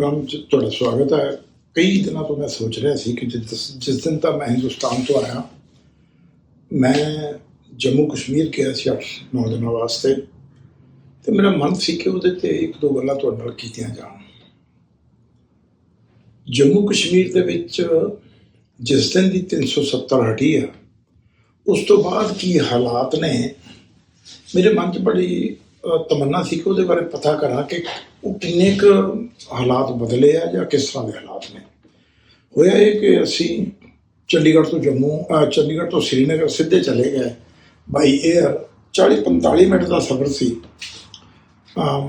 Programme 'ਚ ਤੁਹਾਡਾ ਸਵਾਗਤ ਹੈ। ਕਈ ਦਿਨਾਂ ਤੋਂ ਮੈਂ ਸੋਚ ਰਿਹਾ ਸੀ ਕਿ ਜਿਸ ਦਿਨ ਤਾਂ ਮੈਂ ਹਿੰਦੁਸਤਾਨ ਤੋਂ ਆਇਆ, ਮੈਂ ਜੰਮੂ ਕਸ਼ਮੀਰ ਗਿਆ ਸੀ 8-9 ਦਿਨਾਂ ਵਾਸਤੇ ਤੇ ਮੇਰਾ ਮਨ ਸੀ ਕਿ ਉਹਦੇ ਤੇ ਇੱਕ ਦੋ ਗੱਲਾਂ ਤੁਹਾਡੇ ਨਾਲ ਕੀਤੀਆਂ ਜਾਣ। ਜੰਮੂ ਕਸ਼ਮੀਰ ਦੇ ਵਿੱਚ ਜਿਸ ਦਿਨ ਦੀ 370 ਹਟੀ ਆ, ਉਸ ਤੋਂ ਬਾਅਦ ਕੀ ਹਾਲਾਤ ਨੇ? ਮੇਰੇ ਮਨ 'ਚ ਬੜੀ ਤਮੰਨਾ ਸੀ ਕਿ ਉਹਦੇ ਬਾਰੇ ਪਤਾ ਕਰਾਂ ਕਿ ਉਹ ਕਿੰਨੇ ਕੁ ਹਾਲਾਤ ਬਦਲੇ ਆ ਜਾਂ ਕਿਸ ਤਰ੍ਹਾਂ ਦੇ ਹਾਲਾਤ ਨੇ? ਹੋਇਆ ਇਹ ਕਿ ਅਸੀਂ ਚੰਡੀਗੜ੍ਹ ਤੋਂ ਜੰਮੂ ਚੰਡੀਗੜ੍ਹ ਤੋਂ ਸ੍ਰੀਨਗਰ ਸਿੱਧੇ ਚਲੇ ਗਏ। ਬਾਈ 에ਅਰ 40-45 ਮਿੰਟ ਦਾ ਸਫ਼ਰ ਸੀ।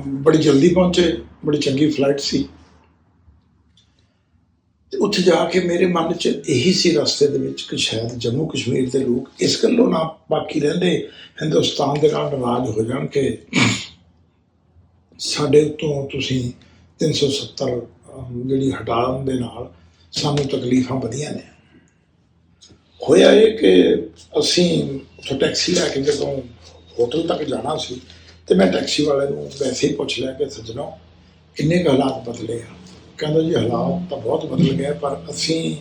ਬੜੀ ਜਲਦੀ ਪਹੁੰਚੇ, ਬੜੀ ਚੰਗੀ ਫਲਾਈਟ ਸੀ। ਤੇ ਉੱਥੇ ਜਾ ਕੇ ਮੇਰੇ ਮਨ 'ਚ ਇਹੀ ਸੀ ਰਸਤੇ ਦੇ ਵਿੱਚ ਕਿ ਸ਼ਾਇਦ ਜੰਮੂ ਕਸ਼ਮੀਰ ਦੇ ਲੋਕ ਇਸ ਗੱਲੋਂ ਨਾ ਬਾਕੀ ਰਹਿੰਦੇ, ਹਿੰਦੁਸਤਾਨ ਦੇ ਨਾਲ ਨਾਰਾਜ਼ ਹੋ ਜਾਣ ਕਿ ਸਾਡੇ ਤੋਂ ਤੁਸੀਂ 370 ਅਮ, ਜਿਹੜੀ ਹਟਾਉਣ ਦੇ ਨਾਲ ਸਾਨੂੰ ਤਕਲੀਫਾਂ ਵਧੀਆਂ ਨੇ। ਹੋਇਆ ਇਹ ਕਿ ਅਸੀਂ ਉੱਥੋਂ ਟੈਕਸੀ ਲੈ ਕੇ ਜਦੋਂ ਹੋਟਲ ਤੱਕ ਜਾਣਾ ਸੀ ਤੇ ਮੈਂ ਟੈਕਸੀ ਵਾਲੇ ਨੂੰ ਵੈਸੇ ਹੀ ਪੁੱਛ ਲਿਆ ਕਿ ਸੱਜਣੋ ਕਿੰਨੇ ਕੁ ਹਾਲਾਤ ਬਦਲੇ ਆ? ਕਹਿੰਦਾ ਜੀ ਹਾਲਾਤ ਤਾਂ ਬਹੁਤ ਬਦਲ ਗਏ ਪਰ ਅਸੀਂ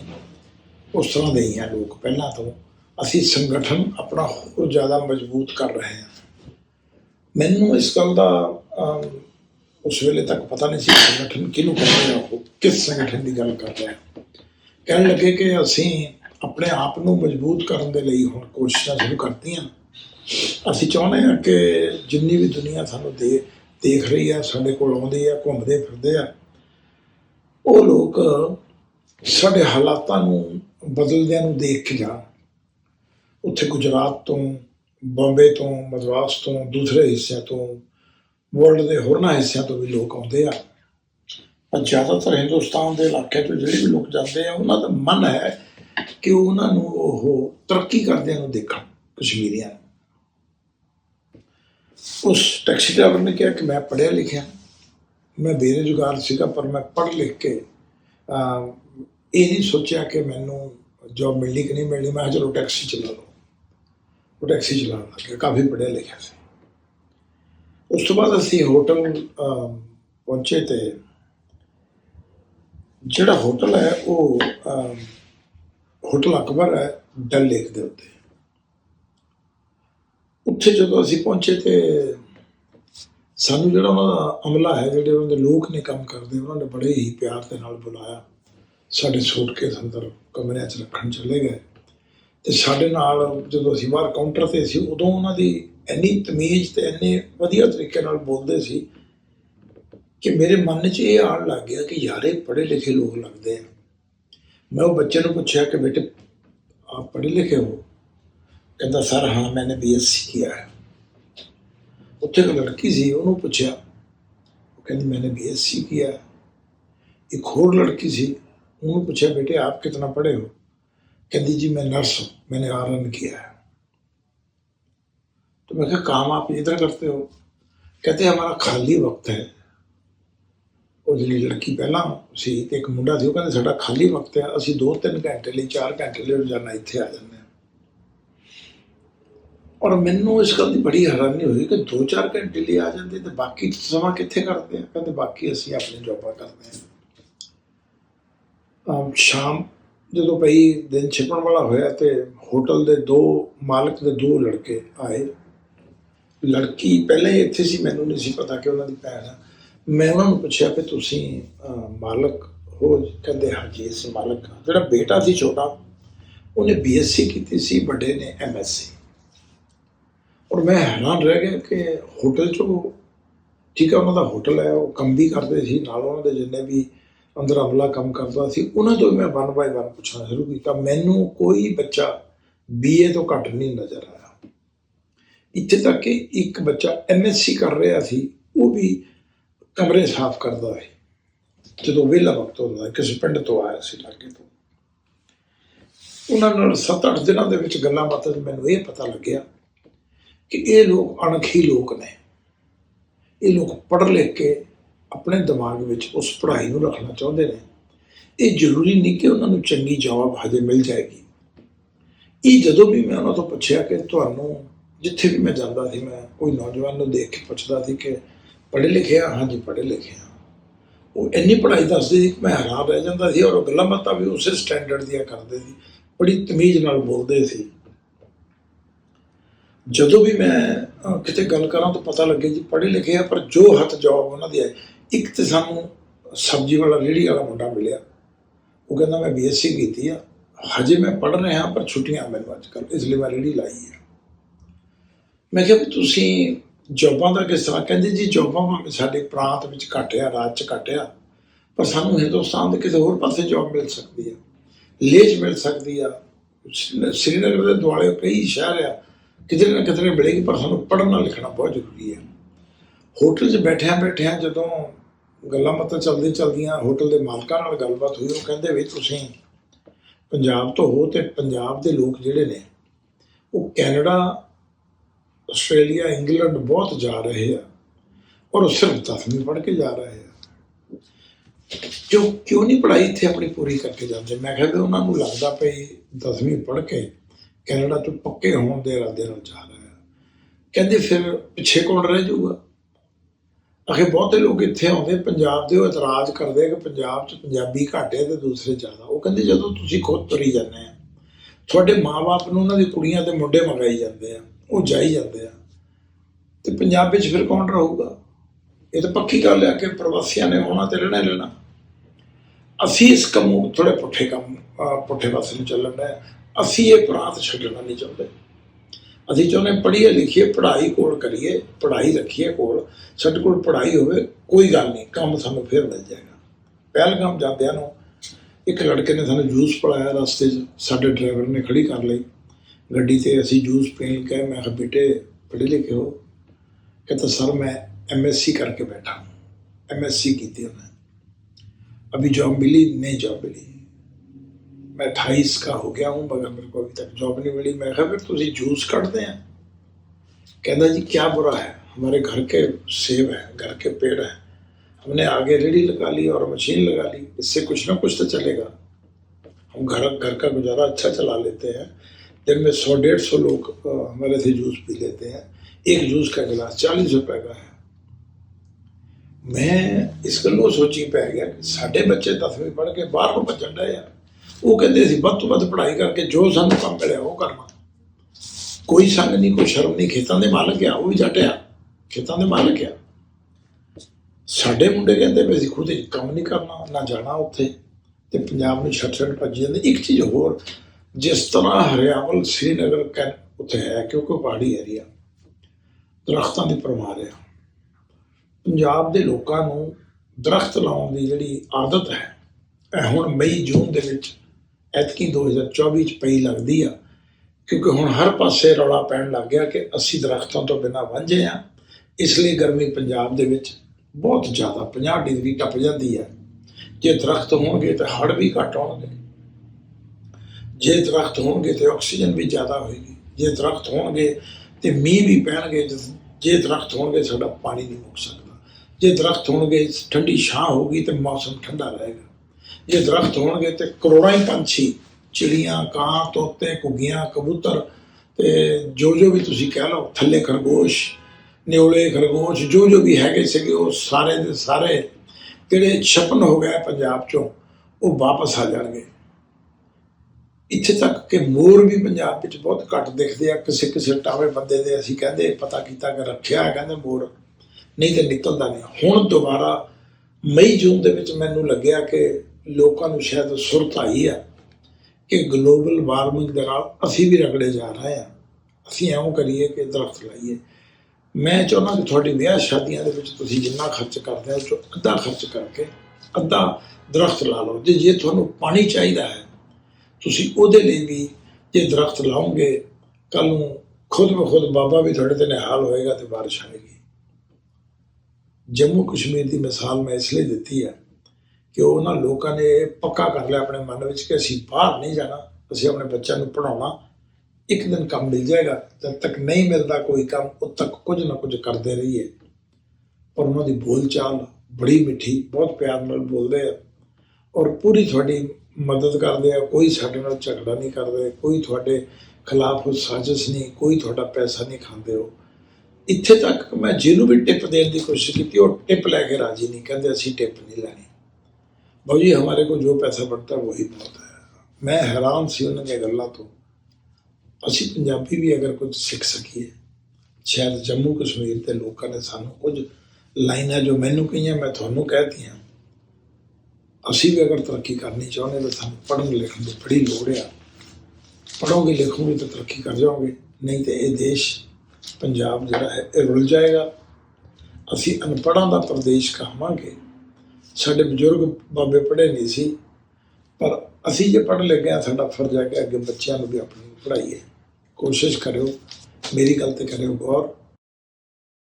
ਉਸ ਤਰ੍ਹਾਂ ਦੇ ਹੀ ਹਾਂ ਲੋਕ ਪਹਿਲਾਂ ਤੋਂ। ਅਸੀਂ ਸੰਗਠਨ ਆਪਣਾ ਹੋਰ ਜ਼ਿਆਦਾ ਮਜ਼ਬੂਤ ਕਰ ਰਹੇ ਹਾਂ ਮੈਨੂੰ ਇਸ ਗੱਲ ਦਾ ਉਸ ਵੇਲੇ ਤੱਕ ਪਤਾ ਨਹੀਂ ਸੀ ਸੰਗਠਨ ਕਿਹਨੂੰ ਕਹਿੰਦੇ ਆ, ਉਹ ਕਿਸ ਸੰਗਠਨ ਦੀ ਗੱਲ ਕਰ ਰਹੇ। ਆ ਕਹਿਣ ਲੱਗੇ ਕਿ ਅਸੀਂ ਆਪਣੇ ਆਪ ਨੂੰ ਮਜ਼ਬੂਤ ਕਰਨ ਦੇ ਲਈ ਹੁਣ ਕੋਸ਼ਿਸ਼ਾਂ ਸ਼ੁਰੂ ਕਰਤੀਆਂ। ਅਸੀਂ ਚਾਹੁੰਦੇ ਹਾਂ ਕਿ ਜਿੰਨੀ ਵੀ ਦੁਨੀਆ ਸਾਨੂੰ ਦੇ ਦੇਖ ਰਹੀ ਆ, ਸਾਡੇ ਕੋਲ ਆਉਂਦੀ ਆ, ਘੁੰਮਦੇ ਫਿਰਦੇ ਆ, ਉਹ ਲੋਕ ਸਾਡੇ ਹਾਲਾਤਾਂ ਨੂੰ ਬਦਲਦਿਆਂ ਨੂੰ ਦੇਖ ਕੇ ਜਾਣ। ਉੱਥੇ ਗੁਜਰਾਤ ਤੋਂ, ਬੰਬੇ ਤੋਂ, ਮਦਰਾਸ ਤੋਂ, ਦੂਸਰੇ ਹਿੱਸਿਆਂ ਤੋਂ ਵਰਲਡ ਦੇ ਹੋਰਨਾਂ ਹਿੱਸਿਆਂ ਤੋਂ ਵੀ ਲੋਕ ਆਉਂਦੇ ਆ। ਪਰ ਜ਼ਿਆਦਾਤਰ ਹਿੰਦੁਸਤਾਨ ਦੇ ਇਲਾਕੇ ਤੋਂ ਜਿਹੜੇ ਵੀ ਲੋਕ ਜਾਂਦੇ ਆ, ਉਹਨਾਂ ਦਾ ਮਨ ਹੈ ਕਿ ਉਹਨਾਂ ਨੂੰ ਉਹ ਤਰੱਕੀ ਕਰਦਿਆਂ ਨੂੰ ਦੇਖਣ ਕਸ਼ਮੀਰੀਆਂ ਨੂੰ। ਉਸ ਟੈਕਸੀ ਡਰਾਈਵਰ ਨੇ ਕਿਹਾ ਕਿ ਮੈਂ ਪੜ੍ਹਿਆ ਲਿਖਿਆ, ਮੈਂ ਬੇਰੁਜ਼ਗਾਰ ਸੀਗਾ, ਪਰ ਮੈਂ ਪੜ੍ਹ ਲਿਖ ਕੇ ਇਹ ਨਹੀਂ ਸੋਚਿਆ ਕਿ ਮੈਨੂੰ ਜੌਬ ਮਿਲਣੀ ਕਿ ਨਹੀਂ ਮਿਲਣੀ, ਮੈਂ ਕਿਹਾ ਚਲੋ ਟੈਕਸੀ ਚਲਾ ਲਓ। ਉਹ ਟੈਕਸੀ ਚਲਾਉਣ ਲੱਗ ਕਾਫੀ ਪੜ੍ਹਿਆ ਲਿਖਿਆ ਸੀ। ਉਸ ਤੋਂ ਬਾਅਦ ਅਸੀਂ ਹੋਟਲ ਪਹੁੰਚੇ ਤੇ ਜਿਹੜਾ ਹੋਟਲ ਹੈ ਉਹ ਹੋਟਲ ਅਕਬਰ ਹੈ, ਡਲ ਲੇਕ ਦੇ ਉੱਤੇ। ਉੱਥੇ ਜਦੋਂ ਅਸੀਂ ਪਹੁੰਚੇ ਤੇ ਸਾਨੂੰ ਜਿਹੜਾ ਉਹਨਾਂ ਦਾ ਅਮਲਾ ਹੈ, ਜਿਹੜੇ ਉਹਨਾਂ ਦੇ ਲੋਕ ਨੇ ਕੰਮ ਕਰਦੇ, ਉਹਨਾਂ ਨੇ ਬੜੇ ਹੀ ਪਿਆਰ ਦੇ ਨਾਲ ਬੁਲਾਇਆ। ਸਾਡੇ ਸੂਟਕੇਸ ਅੰਦਰ ਕਮਰਿਆਂ 'ਚ ਰੱਖਣ ਚਲੇ ਗਏ। ਤੇ ਸਾਡੇ ਨਾਲ ਜਦੋਂ ਅਸੀਂ ਬਾਹਰ ਕਾਊਂਟਰ ਤੇ ਸੀ, ਉਦੋਂ ਉਹਨਾਂ ਦੀ ਇੰਨੀ ਤਮੀਜ਼ ਤੇ ਇੰਨੇ ਵਧੀਆ ਤਰੀਕੇ ਨਾਲ ਬੋਲਦੇ ਸੀ ਕਿ ਮੇਰੇ ਮਨ 'ਚ ਇਹ ਆਣ ਲੱਗ ਗਿਆ ਕਿ ਯਾਰ ਯਾਰੇ ਪੜ੍ਹੇ ਲਿਖੇ ਲੋਕ ਲੱਗਦੇ ਆ। ਮੈਂ ਉਹ ਬੱਚੇ ਨੂੰ ਪੁੱਛਿਆ ਕਿ ਬੇਟੇ, ਆਪ ਪੜ੍ਹੇ ਲਿਖੇ ਹੋ? ਕਹਿੰਦਾ, ਸਰ, ਹਾਂ, ਮੈਨੇ ਬੀਐਸਸੀ ਕੀਤਾ ਹੈ। ਉੱਥੇ ਇੱਕ ਲੜਕੀ ਸੀ, ਉਹਨੂੰ ਪੁੱਛਿਆ। ਉਹ ਕਹਿੰਦੀ, ਮੈਨੇ ਬੀਐਸਸੀ ਕੀਤਾ ਇੱਕ ਹੋਰ ਲੜਕੀ ਸੀ, ਉਹਨੂੰ ਪੁੱਛਿਆ, ਬੇਟੇ, ਆਪ ਕਿਤਨਾ ਪੜ੍ਹੇ ਹੋ? ਕਹਿੰਦੀ, ਜੀ, ਮੈਂ ਨਰਸ ਹਾਂ, ਮੈਨੇ ਆਰਐਨ ਕੀਤਾ ਹੈ। तो मैं कहा काम आप इधर करते हो कहते हमारा खाली वक्त है ਉਹ ਜਿਹੜੀ ਲੜਕੀ ਪਹਿਲਾਂ ਸੀ ਤੇ ਇੱਕ ਮੁੰਡਾ ਸੀ ਉਹ ਕਹਿੰਦੇ ਸਾਡਾ ਖਾਲੀ ਵਕਤ ਹੈ ਅਸੀਂ 2-3 ਘੰਟੇ ਲਈ 4 ਘੰਟੇ ਲਈ ਰੋਜ਼ਾਨਾ ਇੱਥੇ ਆ ਜਾਂਦੇ ਹਾਂ ਔਰ ਮੈਨੂੰ ਇਸ ਗੱਲ ਦੀ ਬੜੀ ਹੈਰਾਨੀ ਹੋਈ ਕਿ 2-4 ਘੰਟੇ ਲਈ ਆ ਜਾਂਦੇ ਤੇ ਬਾਕੀ ਸਮਾਂ ਕਿੱਥੇ ਕਰਦੇ ਆ ਕਹਿੰਦੇ ਬਾਕੀ ਅਸੀਂ ਆਪਣੀ ਜੌਬਾਂ ਕਰਦੇ ਹਾਂ ਅਮ ਸ਼ਾਮ ਜਦੋਂ ਪਈ ਦਿਨ ਛਿਪਣ ਵਾਲਾ ਹੋਇਆ ਤੇ ਹੋਟਲ ਦੇ ਦੋ ਮਾਲਕ ਦੇ ਦੋ ਲੜਕੇ ਆਏ ਲੜਕੀ, ਪਹਿਲਾਂ ਹੀ ਇੱਥੇ ਸੀ, ਮੈਨੂੰ ਨਹੀਂ ਸੀ ਪਤਾ ਕਿ ਉਹਨਾਂ ਦੀ ਭੈਣ ਆ। ਮੈਂ ਉਹਨਾਂ ਨੂੰ ਪੁੱਛਿਆ ਕਿ ਤੁਸੀਂ ਮਾਲਕ ਹੋ? ਕਹਿੰਦੇ, ਹਾਂਜੀ, ਅਸੀਂ ਮਾਲਕ ਹਾਂ। ਜਿਹੜਾ ਬੇਟਾ ਸੀ ਛੋਟਾ, ਉਹਨੇ ਬੀਐਸਸੀ ਕੀਤੀ ਸੀ, ਵੱਡੇ ਨੇ ਐਮਐਸਸੀ ਔਰ ਮੈਂ ਹੈਰਾਨ ਰਹਿ ਗਿਆ ਕਿ ਹੋਟਲ ਚੋਂ, ਠੀਕ ਹੈ ਉਹਨਾਂ ਦਾ ਹੋਟਲ ਹੈ, ਉਹ ਕੰਮ ਵੀ ਕਰਦੇ ਸੀ, ਨਾਲ ਉਹਨਾਂ ਦੇ ਜਿੰਨੇ ਵੀ ਅੰਦਰ ਅਮਲਾ ਕੰਮ ਕਰਦਾ ਸੀ, ਉਹਨਾਂ ਤੋਂ ਮੈਂ ਵਨ ਬਾਈ ਵਨ ਪੁੱਛਣਾ ਸ਼ੁਰੂ ਕੀਤਾ। ਮੈਨੂੰ ਕੋਈ ਬੱਚਾ ਬੀਏ ਤੋਂ ਘੱਟ ਨਹੀਂ ਨਜ਼ਰ ਆਇਆ। ਇੱਥੇ ਤੱਕ ਕਿ ਇੱਕ ਬੱਚਾ ਐਮਐਸਸੀ ਕਰ ਰਿਹਾ ਸੀ, ਉਹ ਵੀ ਕਮਰੇ ਸਾਫ਼ ਕਰਦਾ ਹੈ ਜਦੋਂ ਵਿਹਲਾ ਵਕਤ ਹੁੰਦਾ, ਕਿਸੇ ਪਿੰਡ ਤੋਂ ਆਇਆ ਸੀ, ਲਾਗੇ ਤੋਂ। ਉਹਨਾਂ ਨਾਲ 7-8 ਦਿਨਾਂ ਦੇ ਵਿੱਚ ਗੱਲਾਂ ਬਾਤਾਂ 'ਚ ਮੈਨੂੰ ਇਹ ਪਤਾ ਲੱਗਿਆ ਕਿ ਇਹ ਲੋਕ ਅਣਖੀ ਲੋਕ ਨੇ। ਇਹ ਲੋਕ ਪੜ੍ਹ ਲਿਖ ਕੇ ਆਪਣੇ ਦਿਮਾਗ ਵਿੱਚ ਉਸ ਪੜ੍ਹਾਈ ਨੂੰ ਰੱਖਣਾ ਚਾਹੁੰਦੇ ਨੇ। ਇਹ ਜ਼ਰੂਰੀ ਨਹੀਂ ਕਿ ਉਹਨਾਂ ਨੂੰ ਚੰਗੀ ਜਵਾਬ ਹਜੇ ਮਿਲ ਜਾਏਗੀ। ਇਹ ਜਦੋਂ ਵੀ ਮੈਂ ਉਹਨਾਂ ਤੋਂ ਪੁੱਛਿਆ ਕਿ ਤੁਹਾਨੂੰ ਜਿੱਥੇ ਵੀ ਮੈਂ ਜਾਂਦਾ ਸੀ, ਮੈਂ ਕੋਈ ਨੌਜਵਾਨ ਨੂੰ ਦੇਖ ਕੇ ਪੁੱਛਦਾ ਸੀ ਕਿ ਪੜ੍ਹੇ ਲਿਖੇ ਆ? ਹਾਂਜੀ, ਪੜ੍ਹੇ ਲਿਖੇ ਆ। ਉਹ ਇੰਨੀ ਪੜ੍ਹਾਈ ਦੱਸਦੇ ਸੀ ਕਿ ਮੈਂ ਹੈਰਾਨ ਰਹਿ ਜਾਂਦਾ ਸੀ ਔਰ ਉਹ ਗੱਲਾਂ ਬਾਤਾਂ ਵੀ ਉਸੇ ਸਟੈਂਡਰਡ ਦੀਆਂ ਕਰਦੇ ਸੀ, ਬੜੀ ਤਮੀਜ਼ ਨਾਲ ਬੋਲਦੇ ਸੀ। ਜਦੋਂ ਵੀ ਮੈਂ ਕਿਤੇ ਗੱਲ ਕਰਾਂ ਤਾਂ ਪਤਾ ਲੱਗੇ ਜੀ ਪੜ੍ਹੇ ਲਿਖੇ ਆ, ਪਰ ਜੋ ਹੱਥ ਜੌਬ ਉਹਨਾਂ ਦੀ ਹੈ ਇੱਕ ਤੇ ਸਾਨੂੰ ਸਬਜ਼ੀ ਵਾਲਾ, ਰੇਹੜੀ ਵਾਲਾ ਮੁੰਡਾ ਮਿਲਿਆ। ਉਹ ਕਹਿੰਦਾ, ਮੈਂ ਬੀਐਸਸੀ ਕੀਤੀ ਆ। ਹਜੇ ਮੈਂ ਪੜ੍ਹ ਰਿਹਾ, ਪਰ ਛੁੱਟੀਆਂ ਮੈਨੂੰ ਅੱਜ ਕੱਲ੍ਹ, ਇਸ ਲਈ ਮੈਂ ਰੇਹੜੀ ਲਾਈ ਹੈ ਮੈਂ ਕਿਹਾ ਵੀ ਤੁਸੀਂ ਜੋਬਾਂ ਦਾ ਕਿਸ ਤਰ੍ਹਾਂ, ਕਹਿੰਦੇ ਜੀ ਜੋਬਾਂ ਭਾਵੇਂ ਸਾਡੇ ਪ੍ਰਾਂਤ ਵਿੱਚ ਘੱਟ ਆ ਰਾਜ 'ਚ ਘੱਟ ਆ ਪਰ ਸਾਨੂੰ ਹਿੰਦੁਸਤਾਨ ਦੇ ਕਿਸੇ ਹੋਰ ਪਾਸੇ ਜੋਬ ਮਿਲ ਸਕਦੀ ਆ, ਲੇਹ 'ਚ ਮਿਲ ਸਕਦੀ ਆ, ਸ਼੍ਰੀਨਗਰ ਦੇ ਦੁਆਲੇ ਕਈ ਸ਼ਹਿਰ ਆ ਕਿਤੇ ਨਾ ਕਿਤੇ ਮਿਲੇਗੀ, ਪਰ ਸਾਨੂੰ ਪੜ੍ਹਨਾ ਲਿਖਣਾ ਬਹੁਤ ਜ਼ਰੂਰੀ ਹੈ ਹੋਟਲ 'ਚ ਬੈਠਿਆਂ ਬੈਠਿਆਂ ਜਦੋਂ ਗੱਲਾਂ ਬਾਤਾਂ ਚੱਲਦੀਆਂ ਚੱਲਦੀਆਂ, ਹੋਟਲ ਦੇ ਮਾਲਕਾਂ ਨਾਲ ਗੱਲਬਾਤ ਹੋਈ, ਉਹ ਕਹਿੰਦੇ ਵੀ ਤੁਸੀਂ ਪੰਜਾਬ ਤੋਂ ਹੋ ਤੇ ਪੰਜਾਬ ਦੇ ਲੋਕ ਜਿਹੜੇ ਨੇ, ਉਹ ਕੈਨੇਡਾ ਆਸਟ੍ਰੇਲੀਆ, ਇੰਗਲੈਂਡ ਬਹੁਤ ਜਾ ਰਹੇ ਆ ਔਰ ਉਹ ਸਿਰਫ ਦਸਵੀਂ ਪੜ੍ਹ ਕੇ ਜਾ ਰਹੇ ਆ। ਜੋ ਕਿਉਂ ਨਹੀਂ ਪੜ੍ਹਾਈ ਇੱਥੇ ਆਪਣੀ ਪੂਰੀ ਕਰਕੇ ਜਾਂਦੇ? ਮੈਂ ਕਿਹਾ ਉਹਨਾਂ ਨੂੰ ਲੱਗਦਾ ਪਈ ਦਸਵੀਂ ਪੜ੍ਹ ਕੇ ਕੈਨੇਡਾ ਤੋਂ ਪੱਕੇ ਹੋਣ ਦੇ ਇਰਾਦੇ ਨਾਲ ਜਾ ਰਹੇ ਆ, ਕਹਿੰਦੇ ਫਿਰ ਪਿੱਛੇ ਕੌਣ ਰਹਿ ਜਾਊਗਾ? ਅਖੇ ਬਹੁਤੇ ਲੋਕ ਇੱਥੇ ਆਉਂਦੇ, ਪੰਜਾਬ ਦੇ ਉਹ ਇਤਰਾਜ਼ ਕਰਦੇ ਕਿ ਪੰਜਾਬ 'ਚ ਪੰਜਾਬੀ ਘੱਟ ਹੈ ਤੇ ਦੂਸਰੇ ਜ਼ਿਆਦਾ। ਉਹ ਕਹਿੰਦੇ ਜਦੋਂ ਤੁਸੀਂ ਖੁਦ ਤੁਰੀ ਜਾਂਦੇ ਆ, ਤੁਹਾਡੇ ਮਾਪੇ ਨੂੰ ਉਹਨਾਂ ਦੀ ਕੁੜੀਆਂ ਤੇ ਮੁੰਡੇ ਮੰਗਾਈ ਜਾਂਦੇ ਆ। ਉਹ ਜਾਈ ਜਾਂਦੇ ਆ। ਤੇ ਪੰਜਾਬ ਵਿੱਚ ਫਿਰ ਕੌਣ ਰਹੂਗਾ? ਇਹ ਤਾਂ ਪੱਕੀ ਗੱਲ ਹੈ ਕਿ ਪ੍ਰਵਾਸੀਆਂ ਨੇ ਆਉਣਾ ਤੇ ਲੈਣਾ ਹੀ ਰਹਿਣਾ। ਅਸੀਂ ਇਸ ਕੰਮ ਨੂੰ ਥੋੜੇ ਪੁੱਠੇ ਕੰਮ ਪੁੱਠੇ ਪਾਸੇ ਨੂੰ ਚੱਲਣ ਦਾ ਅਸੀਂ ਇਹ ਪ੍ਰਾਂਤ ਛੱਡਣਾ ਨਹੀਂ ਚਾਹੁੰਦੇ। ਅਸੀਂ ਚਾਹੁੰਦੇ ਪੜ੍ਹੀਏ ਲਿਖੀਏ, ਪੜ੍ਹਾਈ ਕੋਲ ਕਰੀਏ, ਪੜ੍ਹਾਈ ਰੱਖੀਏ ਕੋਲ। ਸਾਡੇ ਕੋਲ ਪੜ੍ਹਾਈ ਹੋਵੇ, ਕੋਈ ਗੱਲ ਨਹੀਂ, ਕੰਮ ਸਾਨੂੰ ਫਿਰ ਮਿਲ ਜਾਏਗਾ। ਪਹਿਲਗਾਮ ਜਾਂਦਿਆਂ ਨੂੰ ਇੱਕ ਲੜਕੇ ਨੇ ਸਾਨੂੰ ਜੂਸ ਪਿਲਾਇਆ ਰਸਤੇ 'ਚ। ਸਾਡੇ ਡਰਾਈਵਰ ਨੇ ਖੜੀ ਕਰ ਲਈ। ਗੱਡੀ ਤੇ ਅਸੀਂ ਜੂਸ ਪੀਣ ਗਏ ਮੈਂ ਕਿਹਾ ਬੇਟੇ ਪੜ੍ਹੇ ਲਿਖੇ ਹੋ कहता सर मैं एमएससी करके बैठा हूँ एमएससी की थी मैं अभी जॉब मिली नहीं जॉब मिली मैं अट्ठाईस का हो गया हूँ मगर मेरे को अभी तक जॉब नहीं मिली मैं कहा फिर तुझे जूस काटते हैं कहना जी क्या बुरा है हमारे घर के सेब है घर के पेड़ है हमने आगे रेडी लगा ली और मशीन लगा ली इससे कुछ ना कुछ तो चलेगा हम घर घर का गुजारा अच्छा चला लेते हैं दिन में सौ डेढ़ सौ लोग अ, हमारे से जूस पी लेते हैं एक जूस का गिलास चालीस रुपए का है ਮੈਂ ਇਸ ਗੱਲੋਂ ਸੋਚੀ ਪੈ ਗਿਆ ਕਿ ਸਾਡੇ ਬੱਚੇ 10ਵੀਂ ਪੜ੍ਹ ਕੇ ਬਾਹਰ ਨੂੰ ਭੱਜਣ ਡਏ ਆ ਉਹ ਕਹਿੰਦੇ ਸੀ ਵੱਧ ਤੋਂ ਵੱਧ ਪੜ੍ਹਾਈ ਕਰਕੇ ਜੋ ਸਾਨੂੰ ਕੰਮ ਮਿਲਿਆ ਉਹ ਕਰਨਾ ਕੋਈ ਸੰਗ ਨਹੀਂ ਕੋਈ ਸ਼ਰਮ ਨਹੀਂ ਖੇਤਾਂ ਦੇ ਮਾਲਕ ਆ ਉਹ ਵੀ ਜੱਟ ਆ ਖੇਤਾਂ ਦੇ ਮਾਲਕ ਆ ਸਾਡੇ ਮੁੰਡੇ ਕਹਿੰਦੇ ਵੀ ਅਸੀਂ ਖੁਦ ਹੀ ਕੰਮ ਨਹੀਂ ਕਰਨਾ ਨਾ ਜਾਣਾ ਉੱਥੇ ਤੇ ਪੰਜਾਬ ਨੂੰ ਛੱਡ ਛੱਡ ਭੱਜ ਜਾਂਦੇ ਇੱਕ ਚੀਜ਼ ਹੋਰ ਜਿਸ ਤਰ੍ਹਾਂ ਹਰਿਆਵਲ ਸ੍ਰੀਨਗਰ ਕੈਨ ਉੱਥੇ ਹੈ, ਕਿਉਂਕਿ ਪਹਾੜੀ ਏਰੀਆ ਦਰਖਤਾਂ ਦੀ ਪਰਮਾਰ ਆ ਪੰਜਾਬ ਦੇ ਲੋਕਾਂ ਨੂੰ ਦਰਖਤ ਲਾਉਣ ਦੀ ਜਿਹੜੀ ਆਦਤ ਹੈ, ਇਹ ਹੁਣ ਮਈ, ਜੂਨ ਦੇ ਵਿੱਚ ਐਤਕੀ 2024 ਚ ਪਈ ਲੱਗਦੀ ਆ, ਕਿਉਂਕਿ ਹੁਣ ਹਰ ਪਾਸੇ ਰੌਲਾ ਪੈਣ ਲੱਗ ਗਿਆ ਕਿ ਅਸੀਂ ਦਰਖਤਾਂ ਤੋਂ ਬਿਨਾਂ ਵਾਂਝੇ ਆ। ਇਸ ਲਈ ਗਰਮੀ ਪੰਜਾਬ ਦੇ ਵਿੱਚ ਬਹੁਤ ਜ਼ਿਆਦਾ 50 ਡਿਗਰੀ ਟੱਪ ਜਾਂਦੀ ਹੈ ਜੇ ਦਰਖਤ ਹੋਣਗੇ ਤਾਂ ਹੜ੍ਹ ਵੀ ਘੱਟ ਆਉਣਗੇ। ਜੇ ਦਰਖਤ ਹੋਣਗੇ ਤੇ ਆਕਸੀਜਨ ਵੀ ਜ਼ਿਆਦਾ ਹੋਏਗੀ। ਜੇ ਦਰਖਤ ਹੋਣਗੇ ਤੇ ਮੀਂਹ ਵੀ ਪੈਣਗੇ ਜੇ- ਜੇ ਦਰਖਤ ਹੋਣਗੇ ਸਾਡਾ ਪਾਣੀ ਨਹੀਂ ਮੁੱਕ ਸਕਦਾ। ਜੇ ਦਰਖਤ ਹੋਣਗੇ, ਠੰਡੀ ਛਾਂ ਹੋਗੀ ਤੇ ਮੌਸਮ ਠੰਡਾ ਰਹੇਗਾ। ਜੇ ਦਰਖਤ ਹੋਣਗੇ ਤੇ ਕਰੋੜਾਂ ਹੀ ਪੰਛੀ, ਚਿੜੀਆਂ, ਕਾਂ, ਤੋਤੇ, ਘੁੱਗੀਆਂ, ਕਬੂਤਰ ਤੇ ਜੋ ਜੋ ਵੀ ਤੁਸੀਂ ਕਹਿ ਲਓ, ਥੱਲੇ ਖਰਗੋਸ਼ ਨਿਉਲੇ ਖਰਗੋਸ਼, ਜੋ ਜੋ ਵੀ ਹੈਗੇ ਸੀਗੇ, ਉਹ ਸਾਰੇ ਦੇ ਸਾਰੇ ਜਿਹੜੇ ਛਪਨ ਹੋ ਗਏ ਪੰਜਾਬ ਚੋਂ, ਉਹ ਵਾਪਸ ਆ ਜਾਣਗੇ। ਇੱਥੇ ਤੱਕ ਕਿ ਮੋਰ ਵੀ ਪੰਜਾਬ ਵਿੱਚ ਬਹੁਤ ਘੱਟ ਦਿਖਦੇ ਆ। ਕਿਸੇ ਕਿਸੇ ਟਾਵੇ ਬੰਦੇ ਦੇ ਅਸੀਂ ਕਹਿੰਦੇ ਪਤਾ ਕੀਤਾ ਕਿ ਰੱਖਿਆ ਹੈ, ਕਹਿੰਦੇ ਮੋਰ ਨਹੀਂ ਤੇ ਨਿਕਲਦਾ ਨਹੀਂ। ਹੁਣ ਦੁਬਾਰਾ ਮਈ, ਜੂਨ ਦੇ ਵਿੱਚ ਮੈਨੂੰ ਲੱਗਿਆ ਕਿ ਲੋਕਾਂ ਨੂੰ ਸ਼ਾਇਦ ਸੁਰਤ ਆਈ ਆ ਕਿ ਗਲੋਬਲ ਵਾਰਮਿੰਗ ਦੇ ਨਾਲ ਅਸੀਂ ਵੀ ਰਗੜੇ ਜਾ ਰਹੇ ਆ। ਅਸੀਂ ਐਵੇਂ ਕਰੀਏ ਕਿ ਦਰਖਤ ਲਾਈਏ। ਮੈਂ ਚਾਹੁੰਦਾ ਕਿ ਤੁਹਾਡੀ ਵਿਆਹ ਸ਼ਾਦੀਆਂ ਦੇ ਵਿੱਚ ਤੁਸੀਂ ਜਿੰਨਾ ਖਰਚ ਕਰਦੇ ਹੋ ਉਹ ਅੱਧਾ ਖਰਚ ਕਰਕੇ ਅੱਧਾ ਦਰਖਤ ਲਾ ਲਓ। ਜੇ ਜੇ ਤੁਹਾਨੂੰ ਪਾਣੀ ਚਾਹੀਦਾ ਹੈ ਤੁਸੀਂ ਉਹਦੇ ਲਈ ਵੀ ਜੇ ਦਰਖਤ ਲਾਓਗੇ ਕੱਲ ਨੂੰ ਖੁਦ ਬਖੁਦ ਬਾਬਾ ਵੀ ਤੁਹਾਡੇ ਤੇ ਨਿਹਾਲ ਹੋਏਗਾ ਤੇ ਬਾਰਿਸ਼ ਆਏਗੀ। ਜੰਮੂ ਕਸ਼ਮੀਰ ਦੀ ਮਿਸਾਲ ਮੈਂ ਇਸ ਲਈ ਦਿੱਤੀ ਹੈ ਕਿ ਉਹਨਾਂ ਲੋਕਾਂ ਨੇ ਇਹ ਪੱਕਾ ਕਰ ਲਿਆ ਆਪਣੇ ਮਨ ਵਿੱਚ ਕਿ ਅਸੀਂ ਬਾਹਰ ਨਹੀਂ ਜਾਣਾ, ਅਸੀਂ ਆਪਣੇ ਬੱਚਿਆਂ ਨੂੰ ਪੜਾਉਣਾ ਇੱਕ ਦਿਨ ਕੰਮ ਮਿਲ ਜਾਏਗਾ, ਜਦ ਤੱਕ ਨਹੀਂ ਮਿਲਦਾ ਕੋਈ ਕੰਮ, ਉਦ ਤੱਕ ਕੁਝ ਨਾ ਕੁਝ ਕਰਦੇ ਰਹੀਏ। ਪਰ ਉਹਨਾਂ ਦੀ ਬੋਲਚਾਲ ਬੜੀ ਮਿੱਠੀ, ਬਹੁਤ ਪਿਆਰ ਨਾਲ ਬੋਲਦੇ ਆ। ਔਰ ਪੂਰੀ ਤੁਹਾਡੀ ਮਦਦ ਕਰਦੇ ਆ, ਕੋਈ ਸਾਡੇ ਨਾਲ ਝਗੜਾ ਨਹੀਂ ਕਰਦੇ, ਕੋਈ ਤੁਹਾਡੇ ਖਿਲਾਫ ਸਾਜ਼ਿਸ਼ ਨਹੀਂ, ਕੋਈ ਤੁਹਾਡਾ ਪੈਸਾ ਨਹੀਂ ਖਾਂਦੇ ਹੋ ਇੱਥੇ ਤੱਕ ਮੈਂ ਜਿਹਨੂੰ ਵੀ ਟਿਪ ਦੇਣ ਦੀ ਕੋਸ਼ਿਸ਼ ਕੀਤੀ, ਉਹ ਟਿਪ ਲੈ ਕੇ ਰਾਜੀ ਨਹੀਂ, ਕਹਿੰਦੇ ਅਸੀਂ ਟਿਪ ਨਹੀਂ ਲੈਣੀ। ਬਾਬੂ ਜੀ, ਹਮਾਰੇ ਕੋਲ ਜੋ ਪੈਸਾ ਬਣਦਾ, ਉਹੀ ਬਹੁਤ ਹੈ। ਮੈਂ ਹੈਰਾਨ ਸੀ ਉਹਨਾਂ ਦੀਆਂ ਗੱਲਾਂ ਤੋਂ। ਅਸੀਂ ਪੰਜਾਬੀ ਵੀ ਅਗਰ ਕੁਝ ਸਿੱਖ ਸਕੀਏ, ਸ਼ਾਇਦ ਜੰਮੂ ਕਸ਼ਮੀਰ ਦੇ ਲੋਕਾਂ ਨੇ ਸਾਨੂੰ ਕੁਝ ਲਾਈਨਾਂ ਜੋ ਮੈਨੂੰ ਕਹੀਆਂ, ਮੈਂ ਤੁਹਾਨੂੰ ਕਹਿਤੀਆਂ ਅਸੀਂ ਵੀ ਅਗਰ ਤਰੱਕੀ ਕਰਨੀ ਚਾਹੁੰਦੇ ਤਾਂ ਸਾਨੂੰ ਪੜ੍ਹਨ ਲਿਖਣ ਦੀ ਬੜੀ ਲੋੜ ਆ। ਪੜ੍ਹੋਗੇ, ਲਿਖੋਗੇ ਤਾਂ ਤਰੱਕੀ ਕਰ ਜਾਓਗੇ, ਨਹੀਂ ਤੇ ਇਹ ਦੇਸ਼, ਪੰਜਾਬ ਜਿਹੜਾ ਹੈ, ਇਹ ਰੁਲ ਜਾਏਗਾ। ਅਸੀਂ ਅਨਪੜ੍ਹਾਂ ਦਾ ਪ੍ਰਦੇਸ਼ ਕਹਾਵਾਂਗੇ ਸਾਡੇ ਬਜ਼ੁਰਗ ਬਾਬੇ ਪੜ੍ਹੇ ਨਹੀਂ ਸੀ, ਪਰ ਅਸੀਂ ਜੇ ਪੜ੍ਹ ਲੱਗੇ ਹਾਂ, ਸਾਡਾ ਫਰਜ਼ ਹੈ ਕਿ ਅੱਗੇ ਬੱਚਿਆਂ ਨੂੰ ਵੀ ਆਪਣੀ ਪੜ੍ਹਾਈਏ ਕੋਸ਼ਿਸ਼ ਕਰਿਓ, ਮੇਰੀ ਗੱਲ ਤੇ ਕਰਿਓ ਗੌਰ।